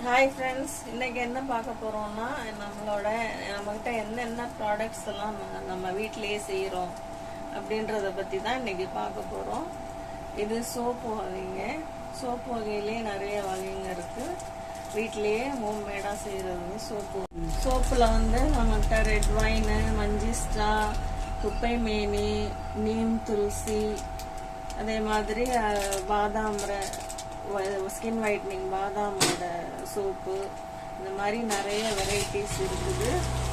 Hi friends இன்னைக்கு என்ன பார்க்க போகிறோம்னா நம்மளோட நம்மகிட்ட என்னென்ன ப்ராடக்ட்ஸ் எல்லாம் நம்ம- நம்ம வீட்டிலேயே செய்கிறோம் அப்படின்றத பற்றி தான் இன்றைக்கி பார்க்க போகிறோம் இது சோப்பு வகைங்க. சோப்பு வகையிலேயே நிறைய வகைங்க இருக்குது வீட்டிலேயே ஹோம்மேடாக செய்கிறது சோப்பு. சோப்பில் வந்து நம்மகிட்ட ரெட் வைனு மஞ்சிஸ்டா குப்பை மேனி நீம் துளசி அதே மாதிரி அஹ், ஸ்கின் ஒயிட்னிங் பாதாமோட சோப்பு இந்த மாதிரி நிறைய வெரைட்டிஸ் இருக்குது.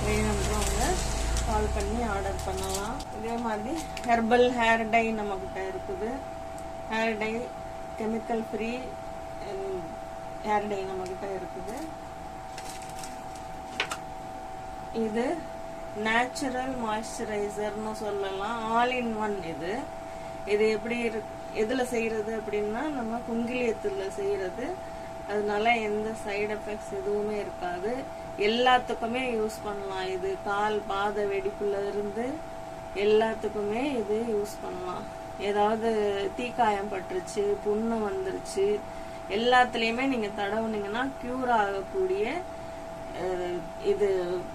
வேணுன்றவங்க கால் பண்ணி ஆர்டர் பண்ணலாம். இதே மாதிரி ஹெர்பல் ஹேர் டை நம்மக்கிட்ட இருக்குது. Hair dye chemical free hair dye நம்மக்கிட்ட இருக்குது. இது நேச்சுரல் மாய்ஸ்சரைசர்னு சொல்லலாம். ஆல் இன் ஒன் இது. இது எப்படி இருக்கு? எதில் செய்கிறது அப்படின்னா நம்ம குங்கிலியத்தில் செய்கிறது அதனால எந்த சைடு எஃபெக்ட்ஸ் எதுவுமே இருக்காது. எல்லாத்துக்குமே யூஸ் பண்ணலாம். இது கால் பாத வெடிப்புல இருந்து எல்லாத்துக்குமே இது யூஸ் பண்ணலாம். ஏதாவது தீக்காயம் பட்டுருச்சு புண்ணு வந்துருச்சு எல்லாத்துலேயுமே நீங்கள் தடவுனீங்கன்னா க்யூர் ஆகக்கூடிய இது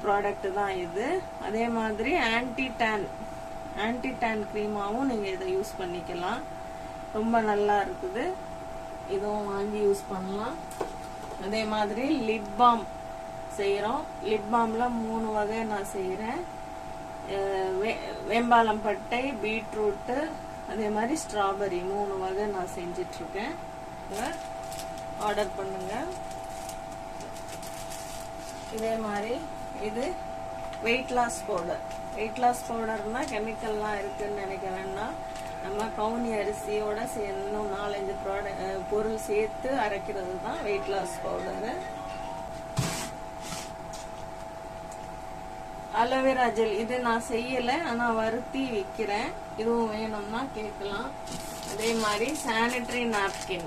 ப்ராடக்ட் தான் இது. அதே மாதிரி ஆன்டி டேன் ஆன்டி டேன் க்ரீமாகவும் நீங்கள் இதை யூஸ் பண்ணிக்கலாம். ரொம்ப நல்லா இருக்குது. இதுவும் வாங்கி யூஸ் பண்ணலாம். அதே மாதிரி லிப் பாம் செய்கிறோம் லிப் பாம்ல மூணு வகை நான் செய்கிறேன் வேம்பாலம் பட்டை பீட்ரூட்டு அதே மாதிரி ஸ்ட்ராபெரி மூணு வகை நான் செஞ்சிட்ருக்கேன். ஆர்டர் பண்ணுங்க. இதே மாதிரி இது weight loss powder weight loss பவுடர்னால் கெமிக்கல்லாம் இருக்குதுன்னு நினைக்க வேண்டாம் நம்ம கவுனி அரிசியோட சே- இன்னும் நாலஞ்சு ப்ராடக்ட் பொருள் சேர்த்து அரைக்கிறது தான் weight loss powder aloe vera gel இது நான் செய்யலை ஆனால் வருத்தி விற்கிறேன் இதுவும் வேணும்னா கேட்கலாம். அதே மாதிரி சானிட்டரி நாப்கின்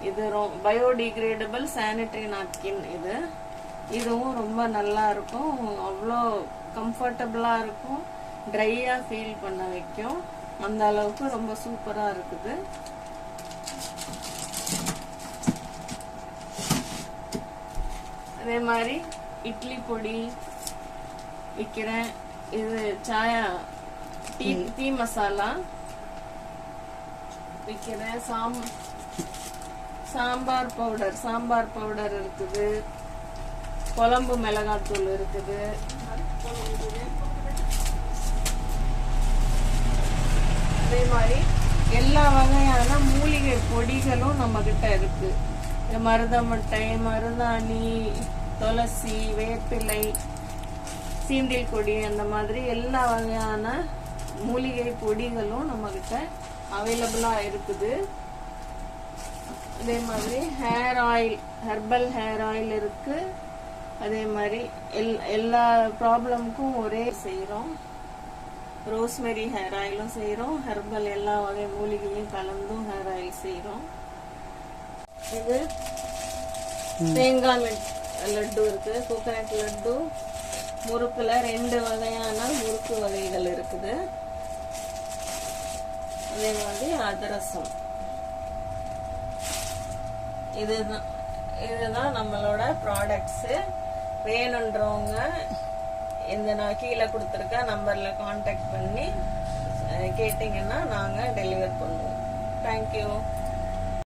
இது பயோடிகிரேடபிள் சானிட்டரி நாப்கின் இது. இதுவும் ரொம்ப நல்லா இருக்கும். அவ்வளோ கம்ஃபர்டபுளாக இருக்கும். ட்ரையாக ஃபீல் பண்ண வைக்கும். அந்த அளவுக்கு ரொம்ப சூப்பரா இருக்குது. அதே மாதிரி இட்லி பொடி விற்கிறேன் இது சாயா டீ டீ மசாலா விற்கிறேன் சாம் சாம்பார் பவுடர் சாம்பார் பவுடர் இருக்குது. குழம்பு மிளகாத்தூள் இருக்குது அதே மாதிரி எல்லா வகையான மூலிகை பொடிகளும் நம்மக்கிட்ட இருக்குது இருக்கு. இந்த மருதமட்டை மருதாணி துளசி வேப்பிலை சீந்தில் கொடி அந்த மாதிரி எல்லா வகையான மூலிகை பொடிகளும் நம்மக்கிட்ட அவைலபிளாக இருக்குது. அதே மாதிரி hair oil herbal hair oil இருக்குது அதே மாதிரி எல் எல்லா ப்ராப்ளமுக்கும் ஒரே செய்கிறோம் ரோஸ்மெரி ஹேர் ஆயிலும் செய்கிறோம் ஹெர்பல் எல்லா வகை மூலிகையும் கலந்தும் ஹேர் ஆயில் செய்கிறோம் இது தேங்காய் லட்- லட்டு இருக்கு. கோகனட் லட்டு முறுக்குல ரெண்டு வகையான முறுக்கு வகைகள் இருக்குது. அதே மாதிரி அதிரசம். இதுதான் இதுதான் நம்மளோட ப்ராடக்ட்ஸ் வேணுன்றவங்க இந்த நான் கீழே கொடுத்துருக்க நம்பரில் காண்டாக்ட் பண்ணி கேட்டிங்கன்னா நாங்கள் டெலிவர் பண்ணுவோம். தேங்க்யூ